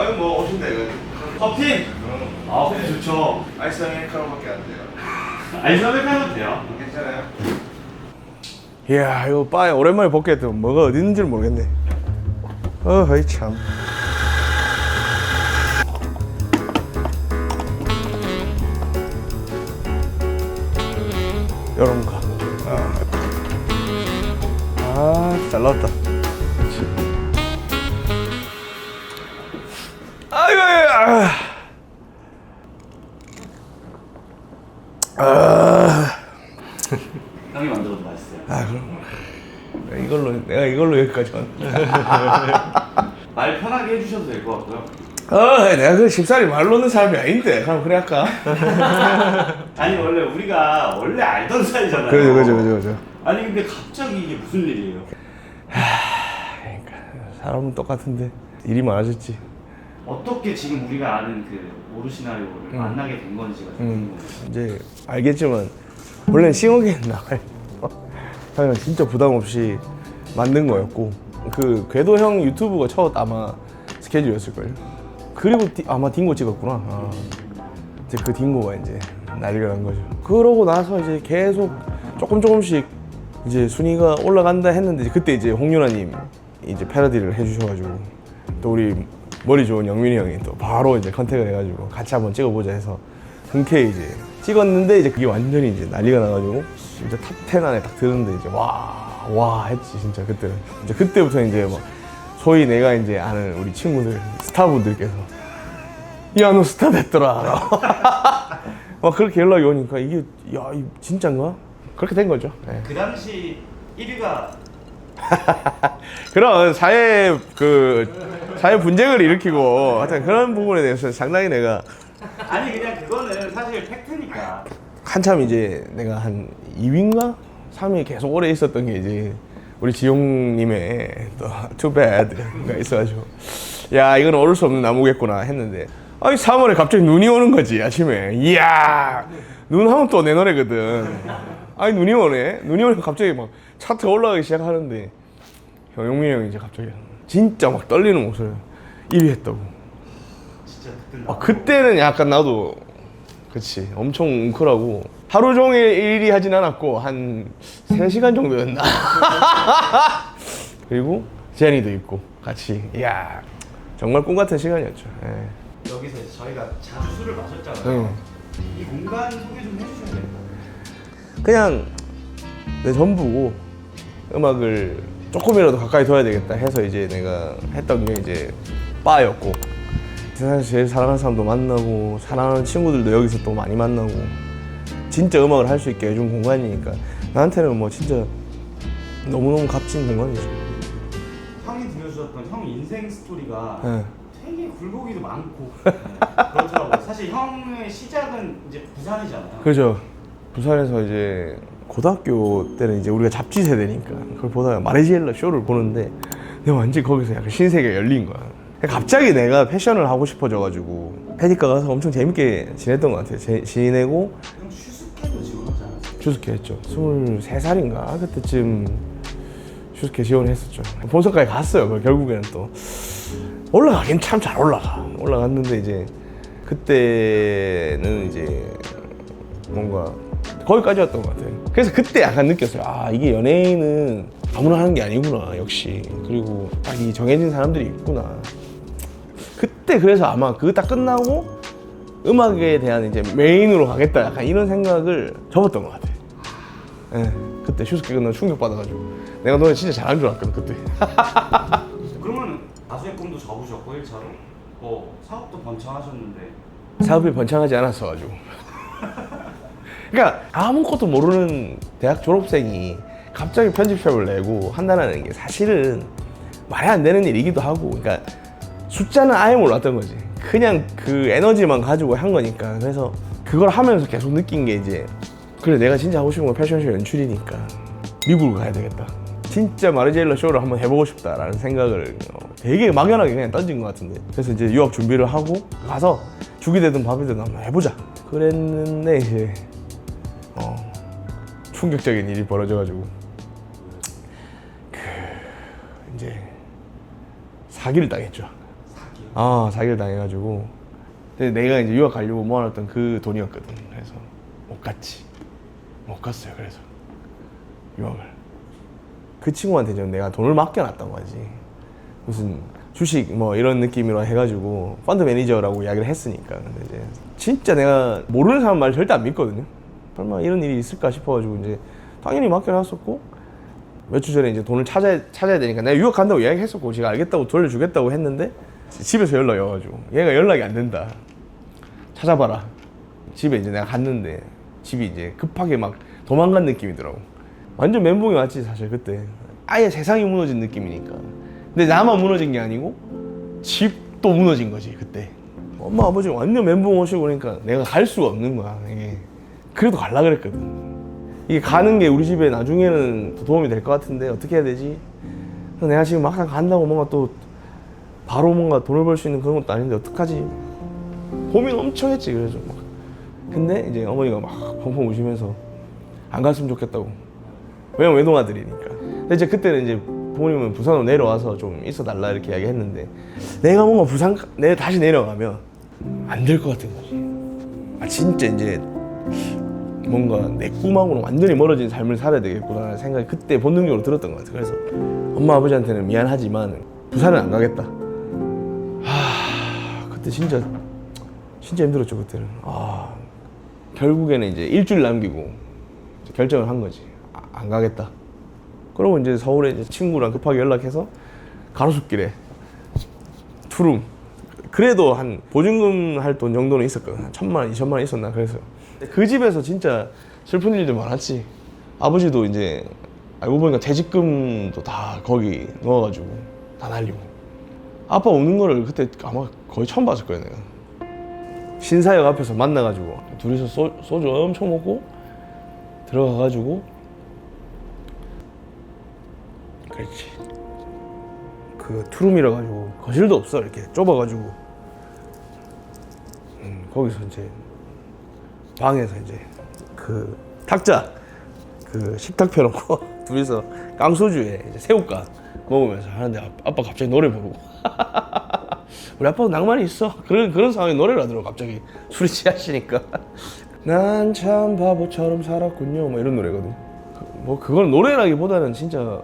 아유 뭐 오신다 이거 커피? 아 커피 좋죠 아이스 아메리카노밖에 안 돼요 아이스 아메리카노 돼요 괜찮아요? 이야 이거 바에 오랜만에 복귀했더 뭐가 어디 있는지 모르겠네 어이 참 요런 거. 아, 잘 나왔다. 아. 형이 만들어도 맛있어요 아, 그럼. 이걸로, 내가 이걸로 여기까지 왔네. 말 편하게 해주셔도 될 것 같고요 어, 내가 그 쉽사리 말 놓는 사람이 아닌데. 그럼 그래 할까? 아니 원래 우리가 원래 알던 사이잖아요 그죠, 그죠, 그죠, 그죠. 아니 근데 갑자기 이게 무슨 일이에요 그러니까 사람은 똑같은데 일이 많아졌지. 어떻게 지금 우리가 아는 그 오르시나요를 만나게 된 건지가 좀 음, 궁금해요 이제 알겠지만 원래는 싱어게임 나갈 그냥 진짜 부담 없이 만든 거였고 그 궤도 형 유튜브가 첫 아마 스케줄이었을 걸요. 그리고 디- 아마 딩고 찍었구나. 아. 이제 그 딩고가 이제 난리가 난 거죠. 그러고 나서 이제 계속 조금 조금씩 이제 순위가 올라간다 했는데 이제 그때 이제 홍윤아님 이제 패러디를 해주셔가지고 또 우리 머리 좋은 영민이 형이 또 바로 이제 컨택을 해가지고 같이 한번 찍어보자 해서 흔쾌히 이제 찍었는데 이제 그게 완전히 이제 난리가 나가지고 이제 탑10 안에 딱 드는데 이제 와, 와 했지 진짜 그때는. 이제 그때부터 이제 막 소위 내가 이제 아는 우리 친구들 스타분들께서 야 너 스타 됐더라. 막 그렇게 연락이 오니까 이게 야이 진짠가? 그렇게 된 거죠. 네. 그 당시 1위가 그런 사회 그 사회 분쟁을 일으키고 하여튼 그런 부분에 대해서 상당히 내가 아니 그냥 그거는 사실 팩트니까. 한참 이제 내가 한 2위인가? 3위 계속 오래 있었던 게 이제 우리 지용님의 또 too bad가 있어가지고 야 이건 오를 수 없는 나무겠구나 했는데 아니 3월에 갑자기 눈이 오는 거지 아침에. 이야! 눈 하면 또 내 노래거든. 아니 눈이 오네. 눈이 오니까 갑자기 막 차트 올라가기 시작하는데 형 용민이 형이 이제 갑자기 진짜 막 떨리는 목소리로 1위 했다고. 진짜 그때 아, 그때는 약간 나도 그치 엄청 웅크라고. 하루 종일 1위 하진 않았고 한 3시간 정도였나? 그리고 제니도 있고 같이. 이야 정말 꿈 같은 시간이었죠. 예. 여기서 이제 저희가 자주 술을 마셨잖아요. 응. 이 공간 소개 좀 해주셔야 돼요 그냥 내 전부고 음악을 조금이라도 가까이 둬야 되겠다 해서 이제 내가 했던 게 이제 바였고. 세상에서 제일 사랑하는 사람도 만나고 사랑하는 친구들도 여기서 또 많이 만나고. 진짜 음악을 할 수 있게 해준 공간이니까. 나한테는 뭐 진짜 너무너무 값진 공간이죠 형이 들려주셨던 형 인생 스토리가 예. 되게 굴곡이도 많고. 네, 그렇더라고요. 사실 형의 시작은 이제 부산이잖아요. 그죠. 부산에서 이제 고등학교 때는 이제 우리가 잡지 세대니까 그걸 보다가 마레지엘라 쇼를 보는데 내가 완전 거기서 약간 신세계가 열린 거야. 갑자기 내가 패션을 하고 싶어져가지고 페디카 가서 엄청 재밌게 지냈던 것 같아요. 제- 지내고? 슈스케 했죠. 23살인가? 그때쯤 슈스케 지원했었죠. 본선까지 갔어요. 결국에는 또. 올라가긴 참 잘 올라가. 올라갔는데 이제 그때는 이제 뭔가 거기까지였던 것 같아요. 그래서 그때 약간 느꼈어요. 아 이게 연예인은 아무나 하는 게 아니구나 역시. 그리고 딱 이 정해진 사람들이 있구나. 그때 그래서 아마 그거 딱 끝나고 음악에 대한 이제 메인으로 가겠다 약간 이런 생각을 접었던 것 같아요. 예, 그때 슈스케 끝나고 충격 받아가지고. 내가 노래 진짜 잘하는 줄 알았거든 그때. 그러면 가수의 꿈도 접으셨고 1차로? 뭐 사업도 번창하셨는데? 사업이 번창하지 않았어가지고. 그러니까 아무것도 모르는 대학 졸업생이 갑자기 편집샵을 내고 한다는 게 사실은 말이 안 되는 일이기도 하고, 그러니까 숫자는 아예 몰랐던 거지. 그냥 그 에너지만 가지고 한 거니까. 그래서 그걸 하면서 계속 느낀 게 이제 그래 내가 진짜 하고 싶은 건 패션쇼 연출이니까 미국을 가야 되겠다. 진짜 마르제일라 쇼를 한번 해보고 싶다라는 생각을 어, 되게 막연하게 그냥 던진 것 같은데 그래서 이제 유학 준비를 하고 가서 죽이 되든 밥이 되든 한번 해보자 그랬는데 이제 어, 충격적인 일이 벌어져가지고. 그 이제 사기를 당했죠. 사기? 아 사기를 당해가지고. 근데 내가 이제 유학 가려고 모아놨던 그 돈이었거든. 그래서 못 갔지. 못 갔어요 그래서. 유학을. 그 친구한테 좀 내가 돈을 맡겨놨던 거지. 무슨 주식 뭐 이런 느낌으로 해가지고 펀드 매니저라고 이야기를 했으니까. 근데 이제 진짜 내가 모르는 사람 말 절대 안 믿거든요 설마 이런 일이 있을까 싶어가지고 이제 당연히 맡겨놨었고 몇주 전에 이제 돈을 찾아야, 찾아야 되니까 내가 유학 간다고 이야기했었고 제가 알겠다고 돌려주겠다고 했는데 집에서 연락이 와가지고 얘가 연락이 안 된다. 찾아봐라. 집에 이제 내가 갔는데 집이 이제 급하게 막 도망간 느낌이더라고. 완전 멘붕이 왔지 사실 그때. 아예 세상이 무너진 느낌이니까. 근데 나만 무너진 게 아니고 집도 무너진 거지 그때. 엄마 아버지 완전 멘붕 오시고 그러니까 내가 갈 수가 없는 거야 이게 그래도 갈라 그랬거든 이게 가는 게 우리 집에 나중에는 더 도움이 될 것 같은데 어떻게 해야 되지? 그래서 내가 지금 막상 간다고 뭔가 또 바로 뭔가 돈을 벌 수 있는 그런 것도 아닌데 어떡하지? 고민 엄청 했지 그래서 막. 근데 이제 어머니가 막 펑펑 우시면서 안 갔으면 좋겠다고 왜냐면 외동아들이니까 근데 이제 그때는 이제 부모님은 부산으로 내려와서 좀 있어 달라 이렇게 이야기했는데 내가 뭔가 부산 내 다시 내려가면 안 될 것 같은 거지 아 진짜 이제 뭔가 내 꿈하고는 완전히 멀어진 삶을 살아야 되겠구나라는 생각이 그때 본능적으로 들었던 것 같아요. 그래서 엄마 아버지한테는 미안하지만 부산은 안 가겠다. 하, 그때 진짜 진짜 힘들었죠 그때는. 아 결국에는 이제 일주일 남기고 결정을 한 거지. 아, 안 가겠다. 그러고 이제 서울에 이제 친구랑 급하게 연락해서 가로수길에 투룸 그래도 한 보증금 할 돈 정도는 있었거든 한 천만 원, 이천만 원 있었나 그래서 그 집에서 진짜 슬픈 일도 많았지. 아버지도 이제 알고 보니까 퇴직금도 다 거기 넣어가지고 다 날리고. 아빠 우는 거를 그때 아마 거의 처음 봤을 거예요 내가. 신사역 앞에서 만나가지고 둘이서 소, 소주 엄청 먹고 들어가가지고 그렇지. 그 투룸이라 가지고 거실도 없어. 이렇게 좁아가지고. 음, 거기서 이제 방에서 이제 그 탁자 그 식탁 펴놓고 둘이서 깡소주에 이제 새우깡 먹으면서 하는데 아- 아빠 갑자기 노래 부르고. 우리 아빠도 낭만이 있어. 그런 그런 상황에 노래를 하더라고 갑자기. 술이 취하시니까. 난 참 바보처럼 살았군요. 뭐 이런 노래거든. 그, 뭐 그건 노래라기보다는 진짜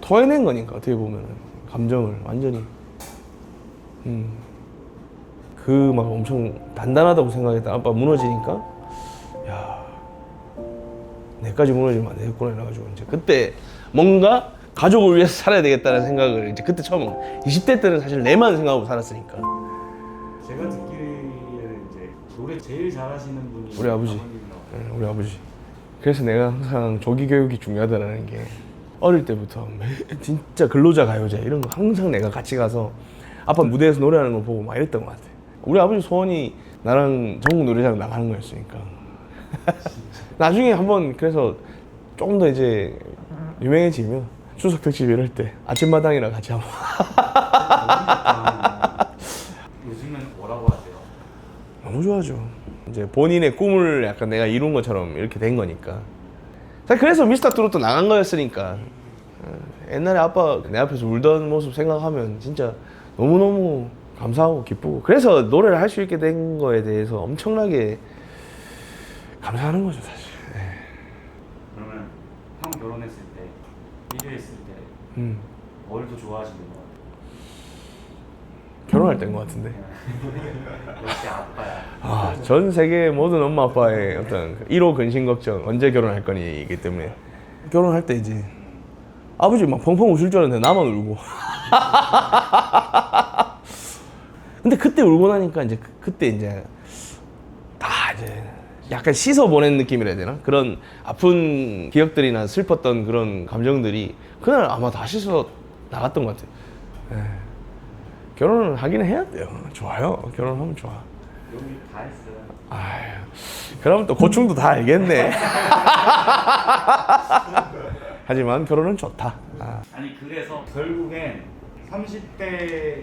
토해낸 거니까 어떻게 보면은. 감정을 완전히. 음. 그 막 엄청 단단하다고 생각했던 아빠 무너지니까 야 내까지 무너지면 안 되겠구나 이래가지고 이제 그때 뭔가 가족을 위해서 살아야 되겠다는 생각을 이제 그때 처음 20대 때는 사실 내만 생각하고 살았으니까 제가 듣기에는 이제 노래 제일 잘하시는 분이 우리 아버지. 아버님이라고. 예, 우리 아버지 그래서 내가 항상 조기 교육이 중요하다는 게 어릴 때부터 매- 진짜 근로자 가요제 이런 거 항상 내가 같이 가서 아빠 무대에서 노래하는 거 보고 막 이랬던 것 같아 우리 아버지 소원이 나랑 전국 노래자랑 나가는 거였으니까 나중에 한번 그래서 조금 더 이제 유명해지면 추석 특집 이럴 때 아침마당이랑 같이 한번 요즘은 뭐라고 하세요? 너무 좋아하죠. 이제 본인의 꿈을 약간 내가 이룬 것처럼 이렇게 된 거니까. 사실 그래서 미스터 트로트 나간 거였으니까. 어, 옛날에 아빠 내 앞에서 울던 모습 생각하면 진짜 너무너무 감사하고 기쁘고 그래서 노래를 할 수 있게 된 거에 대해서 엄청나게 감사하는 거죠 사실. 네. 그러면 형 결혼했을 때 비교했을 때 음, 뭘 더 좋아하시는 것? 결혼할 때인 것 같은데. 역시 아빠야. 아, 전 세계 모든 엄마 아빠의 어떤 1호 근심 걱정 언제 결혼할 거니이기 때문에 결혼할 때 이제 아버지 막 펑펑 우실 줄 알았는데 나만 울고 근데 그때 울고 나니까 이제 그- 그때 이제 다 이제 약간 씻어 보낸 느낌이라 해야 되나 그런 아픈 기억들이나 슬펐던 그런 감정들이 그날 아마 다 씻어 나갔던 것 같아요 예. 결혼을 하기는 해야 돼요 좋아요 결혼하면 좋아 여기 다 했어요. 아휴, 그럼 또 고충도 다 알겠네. 하지만 결혼은 좋다. 아, 아니 그래서 결국엔 30대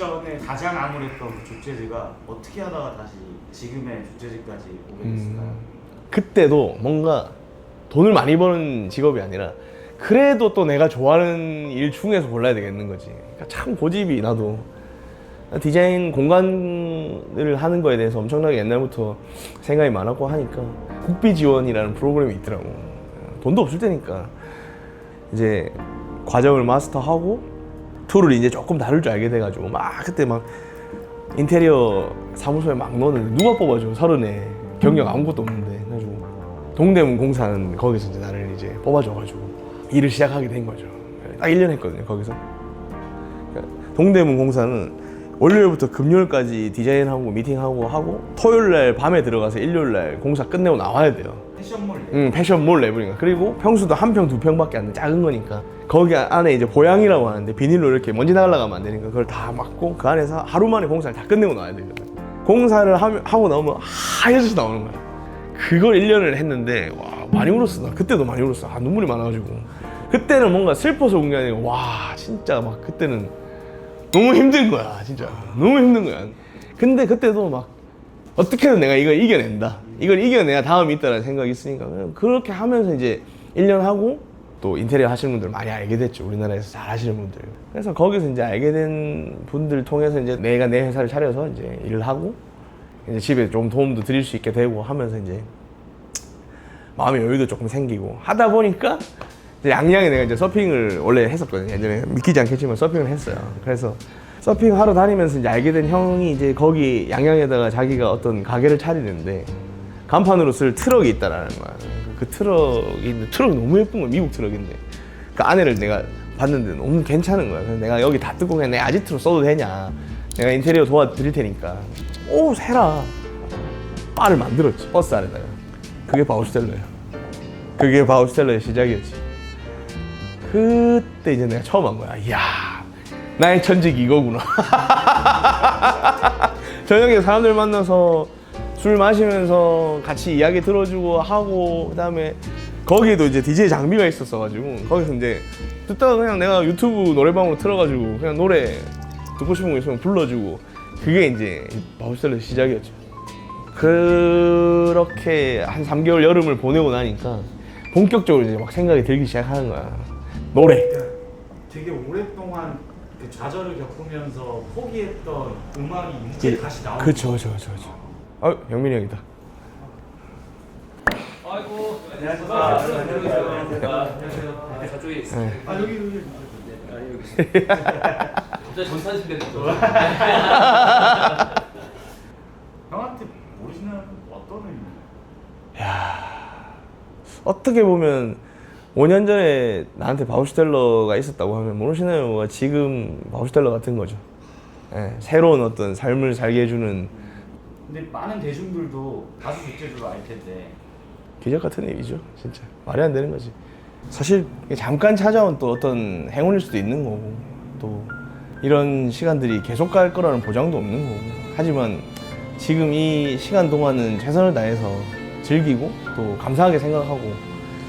직전에 가장 암울했던 그 조체즈가 어떻게 하다가 다시 지금의 조체즈까지 오게 됐을까요? 음, 그때도 뭔가 돈을 많이 버는 직업이 아니라 그래도 또 내가 좋아하는 일 중에서 골라야 되겠는 거지. 그러니까 참 고집이 나도 디자인 공간을 하는 거에 대해서 엄청나게 옛날부터 생각이 많았고 하니까 국비 지원이라는 프로그램이 있더라고. 돈도 없을 때니까 이제 과정을 마스터하고 툴을 이제 조금 다룰 줄 알게 돼가지고 막 그때 막 인테리어 사무소에 막 넣었는데 누가 뽑아줘 서른에. 경력 아무것도 없는데. 그래가지고 동대문 공사는 거기서 이제 나를 이제 뽑아줘가지고 일을 시작하게 된 거죠. 딱 1년 했거든요 거기서. 그러니까 동대문 공사는 월요일부터 금요일까지 디자인하고 미팅하고 하고 토요일날 밤에 들어가서 일요일날 공사 끝내고 나와야 돼요 패션몰 응, 패션몰 레벨인가. 그리고 평수도 한 평, 두 평밖에 안 돼. 작은 거니까. 거기 안에 이제 보양이라고 하는데 비닐로 이렇게 먼지 나가려면 안 되니까 그걸 다 막고 그 안에서 하루 만에 공사를 다 끝내고 나와야 되거든. 공사를 하, 하고 나오면 하얘져서 나오는 거야. 그걸 1년을 했는데 와 많이 울었어. 나 그때도 많이 울었어. 아 눈물이 많아가지고. 그때는 뭔가 슬퍼서 운 게 아니고 와 진짜 막 그때는 너무 힘든 거야 진짜 너무 힘든 거야. 근데 그때도 막 어떻게든 내가 이걸 이겨낸다. 이걸 이겨내야 다음이 있다라는 생각이 있으니까 그렇게 하면서 이제 1년 하고 또 인테리어 하시는 분들 많이 알게 됐죠. 우리나라에서 잘 하시는 분들. 그래서 거기서 이제 알게 된 분들 통해서 이제 내가 내 회사를 차려서 이제 일을 하고 이제 집에 좀 도움도 드릴 수 있게 되고 하면서 이제 마음의 여유도 조금 생기고 하다 보니까 양양에 내가 이제 서핑을 원래 했었거든요. 예전에 믿기지 않겠지만 서핑을 했어요. 그래서 서핑 하러 다니면서 이제 알게 된 형이 이제 거기 양양에다가 자기가 어떤 가게를 차리는데 간판으로 쓸 트럭이 있다라는 거야. 그 트럭이 있는데 트럭이 너무 예쁜 거야. 미국 트럭인데. 그 안에를 내가 봤는데 너무 괜찮은 거야. 그래서 내가 여기 다 뜯고 그냥 내 아지트로 써도 되냐. 내가 인테리어 도와드릴 테니까. 오, 해라. 바를 만들었지. 버스 안에다가. 그게 바우스텔러야. 그게 바우스텔러의 시작이었지. 그때 이제 내가 처음 한 거야. 이야, 나의 천직이 이거구나. 저녁에 사람들 만나서 술 마시면서 같이 이야기 들어주고 하고 그다음에 거기에도 이제 DJ 장비가 있었어가지고 거기서 이제 듣다가 그냥 내가 유튜브 노래방으로 틀어가지고 그냥 노래 듣고 싶은 거 있으면 불러주고 그게 이제 바우스텔러 시작이었죠. 그렇게 한 3개월 여름을 보내고 나니까 본격적으로 이제 막 생각이 들기 시작하는 거야. 노래. 그 좌절을 겪으면서 포기했던 음악이 이제 다시 나오는 그쵸, 그쵸, 그쵸, 그쵸. 아, 영민이 형이다. 아이고, 안녕하세요. 안녕하세요. 아, 저쪽에 있어요. 네. 아 여기 여기 아, 여기. 갑자기 전산신대 됐죠. 형한테 모르시는 어떤 의미? 어떻게 보면 5년 전에 나한테 바우슈텔러가 있었다고 하면 모르시나요가 지금 바우슈텔러 같은 거죠. 예, 새로운 어떤 삶을 살게 해주는 근데 많은 대중들도 가수 주제주로 알 텐데. 기적 같은 일이죠, 진짜. 말이 안 되는 거지. 사실 잠깐 찾아온 또 어떤 행운일 수도 있는 거고 또 이런 시간들이 계속 갈 거라는 보장도 없는 거고. 하지만 지금 이 시간 동안은 최선을 다해서 즐기고 또 감사하게 생각하고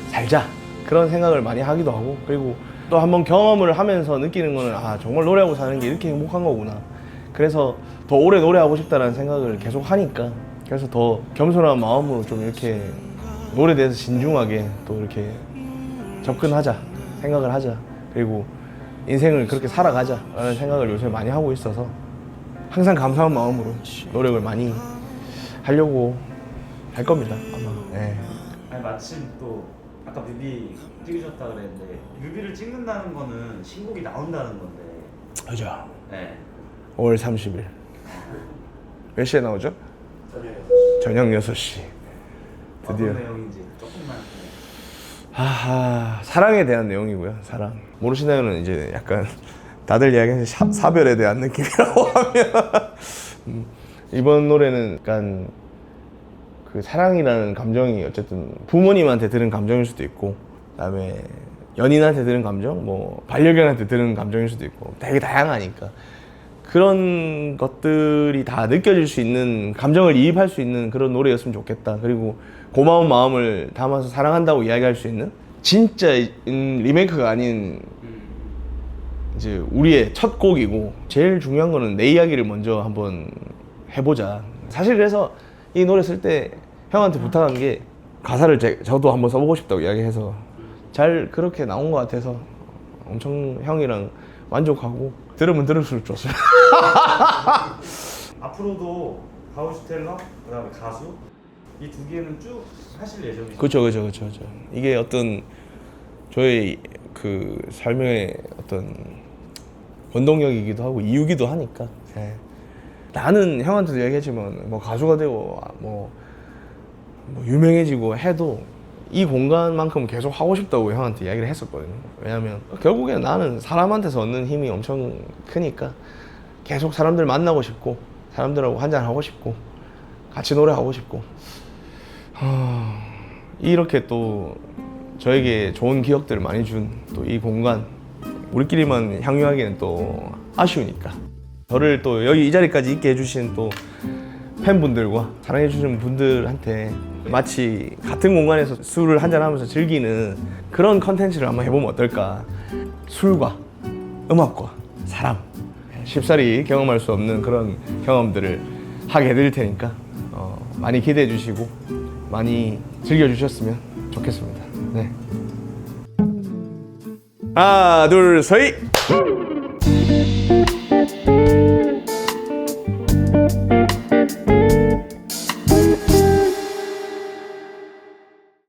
살자 그런 생각을 많이 하기도 하고 그리고 또 한번 경험을 하면서 느끼는 거는 아 정말 노래하고 사는 게 이렇게 행복한 거구나 그래서 더 오래 노래하고 싶다라는 생각을 계속 하니까 그래서 더 겸손한 마음으로 좀 이렇게 노래에 대해서 진중하게 또 이렇게 접근하자 생각을 하자 그리고 인생을 그렇게 살아가자라는 생각을 요새 많이 하고 있어서 항상 감사한 마음으로 노력을 많이 하려고 할 겁니다 아마 네. 아니 마침 또 아까 뮤비 찍으셨다 그랬는데 뮤비를 찍는다는 거는 신곡이 나온다는 건데. 그죠 네. 5월 30일. 몇 시에 나오죠? 저녁 6시. 드디어. 어떤 내용인지 조금만. 하하 사랑에 대한 내용이고요 사랑. 모르시나요는 이제 약간 다들 이야기하는 사, 사별에 대한 느낌이라고 하면. 음, 이번 노래는 약간 그 사랑이라는 감정이 어쨌든 부모님한테 들은 감정일 수도 있고 그다음에 연인한테 들은 감정 뭐 반려견한테 들은 감정일 수도 있고 되게 다양하니까 그런 것들이 다 느껴질 수 있는 감정을 이입할 수 있는 그런 노래였으면 좋겠다. 그리고 고마운 마음을 담아서 사랑한다고 이야기할 수 있는 진짜 음, 리메이크가 아닌 이제 우리의 첫 곡이고 제일 중요한 거는 내 이야기를 먼저 한번 해보자. 사실 그래서 이 노래 쓸 때 형한테 부탁한 게 가사를 제, 저도 한번 써보고 싶다고 이야기해서 잘 그렇게 나온 것 같아서 엄청 형이랑 만족하고 들으면 들을수록 좋습니다. 앞으로도 하우스텔러 그다음에 가수 이 두 개는 쭉 하실 예정이죠. 그렇죠, 그렇죠, 그렇죠. 이게 어떤 저의 그 삶의 어떤 원동력이기도 하고 이유기도 하니까. 예. 나는 형한테도 얘기했지만 뭐 가수가 되고 뭐, 뭐 유명해지고 해도 이 공간만큼 계속 하고 싶다고 형한테 이야기를 했었거든요. 왜냐면 결국엔 나는 사람한테서 얻는 힘이 엄청 크니까 계속 사람들 만나고 싶고 사람들하고 한잔 하고 싶고 같이 노래하고 싶고 하, 이렇게 또 저에게 좋은 기억들을 많이 준 또 이 공간 우리끼리만 향유하기는 또 아쉬우니까 저를 또 여기 이 자리까지 있게 해주신 또 팬분들과 사랑해주시는 분들한테 마치 같은 공간에서 술을 한잔하면서 즐기는 그런 컨텐츠를 한번 해보면 어떨까 술과 음악과 사람 쉽사리 경험할 수 없는 그런 경험들을 하게 해드릴 테니까 어, 많이 기대해 주시고 많이 즐겨주셨으면 좋겠습니다 네. 하나 둘 셋.